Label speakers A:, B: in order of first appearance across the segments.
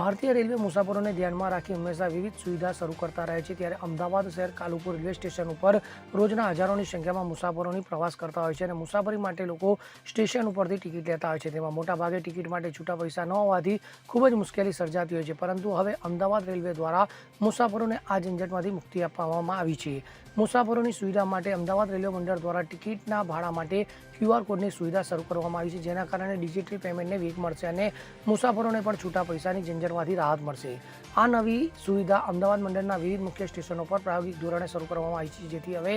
A: ભારતીય રેલવે મુસાફરોને ધ્યાનમાં રાખી હંમેશા વિવિધ સુવિધા શરૂ કરતા રહે છે. ત્યારે અમદાવાદ શહેર કાલુપુર રેલવે સ્ટેશન ઉપર રોજના હજારોની સંખ્યામાં મુસાફરોની પ્રવાસ કરતા હોય છે અને મુસાફરી માટે લોકો સ્ટેશન ઉપરથી ટિકિટ લેતા હોય છે. તેમાં મોટાભાગે ટિકિટ માટે છૂટા પૈસા ન હોવાથી ખૂબ જ મુશ્કેલી સર્જાતી હોય છે. પરંતુ હવે અમદાવાદ રેલવે દ્વારા મુસાફરોને આ ઝંઝટમાંથી મુક્તિ આપવામાં આવી છે. મુસાફરોની સુવિધા માટે અમદાવાદ રેલવે મંડળ દ્વારા ટિકિટના ભાડા માટે ક્યુઆર કોડની સુવિધા શરૂ કરવામાં આવી છે. જેના કારણે ડિજિટલ પેમેન્ટને વેગ મળશે અને મુસાફરોને પણ છૂટા પૈસાની ઝંઝટમાંથી રાહત મળશે. આ નવી સુવિધા અમદાવાદ મંડળના વિવિધ મુખ્ય સ્ટેશનો પર પ્રાયોગિક ધોરણે શરૂ કરવામાં આવી છે, જેથી હવે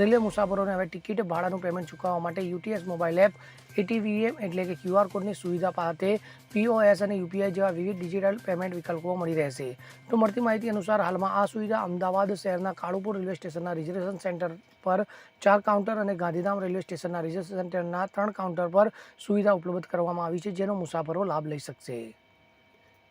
A: રેલવે મુસાફરોને હવે ટિકિટ ભાડાનું પેમેન્ટ ચૂકવવા માટે યુટીએસ મોબાઈલ એપ, એટીવીએમ એટલે કે ક્યુઆર કોડની સુવિધા પાસે પીઓએસ અને યુપીઆઈ જેવા વિવિધ ડિજિટલ પેમેન્ટ વિકલ્પો મળી રહેશે. તો મળતી માહિતી અનુસાર હાલમાં આ સુવિધા અમદાવાદ શહેરના કાળુપુર રેલવે સ્ટેશનના રિઝર્વેશન સેન્ટર પર ચાર કાઉન્ટર અને ગાંધીધામ રેલવે સ્ટેશનના રિઝર્વેશન સેન્ટરના ત્રણ કાઉન્ટર પર સુવિધા ઉપલબ્ધ કરવામાં આવી છે, જેનો મુસાફરો લાભ લઈ શકશે.